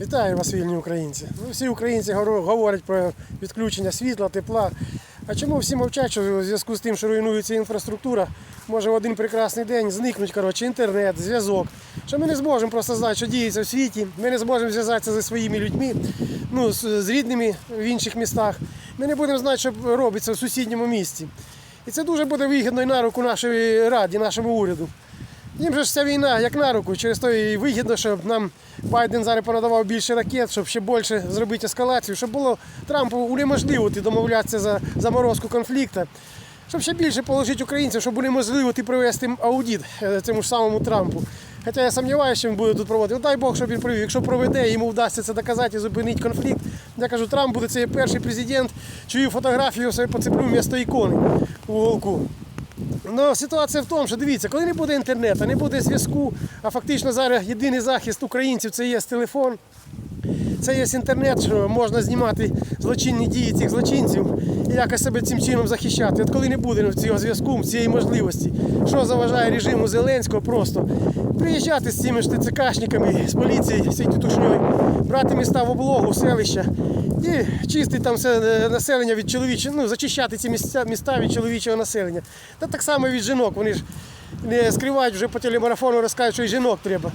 Вітаю вас, вільні українці. Ну, всі українці говорять про відключення світла, тепла. А чому всі мовчать, що у зв'язку з тим, що руйнується інфраструктура, може в один прекрасний день зникнуть коротше, інтернет, зв'язок. Що ми не зможемо просто знати, що діється в світі, ми не зможемо зв'язатися зі своїми людьми, ну, з рідними в інших містах. Ми не будемо знати, що робиться в сусідньому місті. І це дуже буде вигідно і на руку нашої раді, нашому уряду. Їм же ж ця війна як на руку, через то і вигідно, щоб нам Байден зараз понадавав більше ракет, щоб ще більше зробити ескалацію, щоб було Трампу унеможливити домовлятися за заморозку конфлікту, щоб ще більше положити українців, щоб унеможливити провести аудит е, цьому ж самому Трампу. Хоча я сумніваюся, що він буде тут проводити. Ну, дай Бог, щоб він провів. Якщо проведе, йому вдасться це доказати і зупинити конфлікт. Я кажу, Трамп буде цей перший президент, чию фотографію собі поцеплю вмісто ікони у уголку. Ну, ситуація в тому, що дивіться, коли не буде інтернету, не буде зв'язку, а фактично зараз єдиний захист українців це є телефон, це є інтернет, що можна знімати злочинні дії цих злочинців і якось себе цим чином захищати. От коли не буде цього зв'язку, цієї можливості, що заважає режиму Зеленського просто приїжджати з цими ж ТЦКшниками, з поліції, з цією тушньою, брати міста в облогу, селища і чистити там все е, населення від чоловічого, ну, зачищати ці місця, міста від чоловічого населення. Та так само від жінок. Вони ж не скривають вже по телемарафону, розказують, що і жінок треба.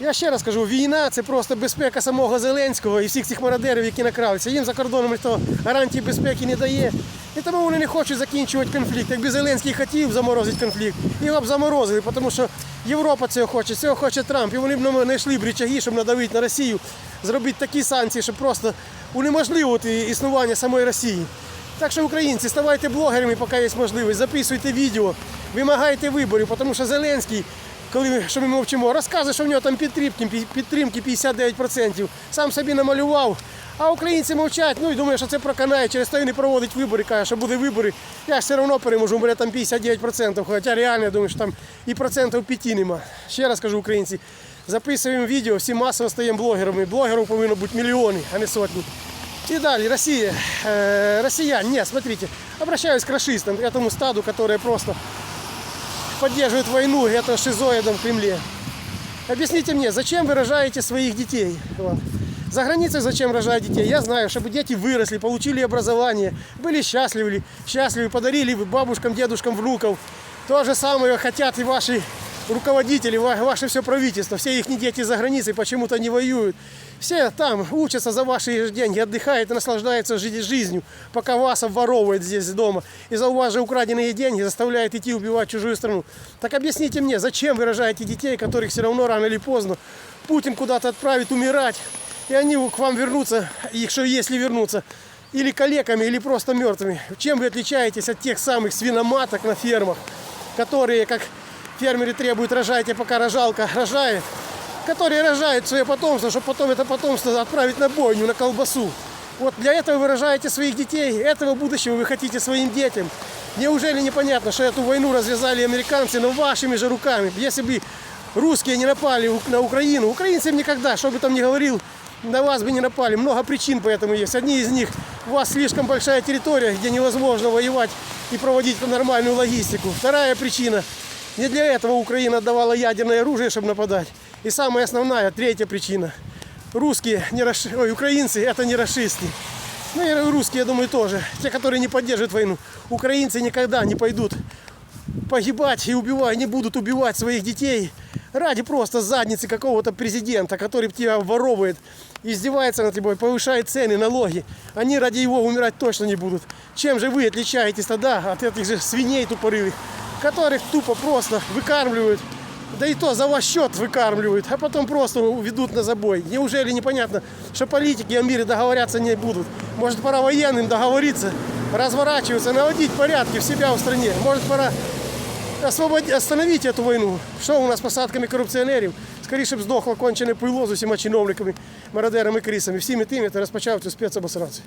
Я ще раз кажу, війна це просто безпека самого Зеленського і всіх цих мародерів, які накралися. Їм за кордоном ніхто гарантії безпеки не дає. І тому вони не хочуть закінчувати конфлікт. Якби Зеленський хотів заморозити конфлікт, його б заморозили, тому що Європа цього хоче, цього хоче Трамп. І вони б знайшли б рычаги, щоб надавити на Росію, зробити такі санкції, щоб просто унеможливити існування самої Росії. Так що, українці, ставайте блогерами, поки є можливість, записуйте відео, вимагайте виборів, тому що Зеленський, коли що ми мовчимо, розказує, що в нього там підтримки, підтримки 59%, сам собі намалював. А українці мовчать, ну і думаю, що це проканає, через то і не проводить вибори, каже, що буде вибори. Я все одно переможу, у мене там 59%, хоча реально я думаю, що там і процентів 5 нема. Ще раз кажу, українці, записуємо відео, всі масово стаємо блогерами. Блогерів повинно бути мільйони, а не сотні. И далее, Россия, э, россияне, нет, смотрите, обращаюсь к расистам, к этому стаду, которое просто поддерживает войну, это шизоидом в Кремле. Объясните мне, зачем вы рожаете своих детей? Вот. За границей зачем рожать детей? Я знаю, чтобы дети выросли, получили образование, были счастливы, счастливы, подарили бабушкам, дедушкам, внуков. То же самое хотят и ваши руководители, ва- ваше все правительство. Все их дети за границей почему-то не воюют. Все там учатся за ваши деньги, отдыхают и наслаждаются жи- жизнью, пока вас обворовывают здесь дома. И за у вас же украденные деньги заставляют идти убивать чужую страну. Так объясните мне, зачем вы рожаете детей, которых все равно рано или поздно Путин куда-то отправит умирать, и они к вам вернутся, еще если вернутся, или калеками, или просто мертвыми. Чем вы отличаетесь от тех самых свиноматок на фермах, которые, как фермеры требуют, рожайте, пока рожалка рожает, которые рожают свое потомство, чтобы потом это потомство отправить на бойню, на колбасу. Вот для этого вы рожаете своих детей, этого будущего вы хотите своим детям. Неужели непонятно, что эту войну развязали американцы, но вашими же руками? Если бы русские не напали на Украину, украинцам никогда, что бы там ни говорил, на вас бы не напали. Много причин поэтому есть. Одни из них, у вас слишком большая территория, где невозможно воевать и проводить нормальную логистику. Вторая причина, не для этого Украина отдавала ядерное оружие, чтобы нападать. И самая основная, третья причина. Русские, не расши... Ой, украинцы, это не расисты. Ну и русские, я думаю, тоже. Те, которые не поддерживают войну. Украинцы никогда не пойдут погибать и убивать, не будут убивать своих детей ради просто задницы какого-то президента, который тебя обворовывает, издевается над тобой, повышает цены, налоги. Они ради его умирать точно не будут. Чем же вы отличаетесь тогда от этих же свиней тупорылых, которых тупо просто выкармливают, да и то за ваш счет выкармливают, а потом просто ведут на забой. Неужели непонятно, что политики о мире договорятся не будут? Может пора военным договориться, разворачиваться, наводить порядки в себя в стране? Может пора освободить, остановить эту войну? Що у нас з посадками корупціонерів? Скоріше б здохло кончене пило з усіма чиновниками, мародерами, крисами. Всіми тими, хто розпочав цю спецобосрацію.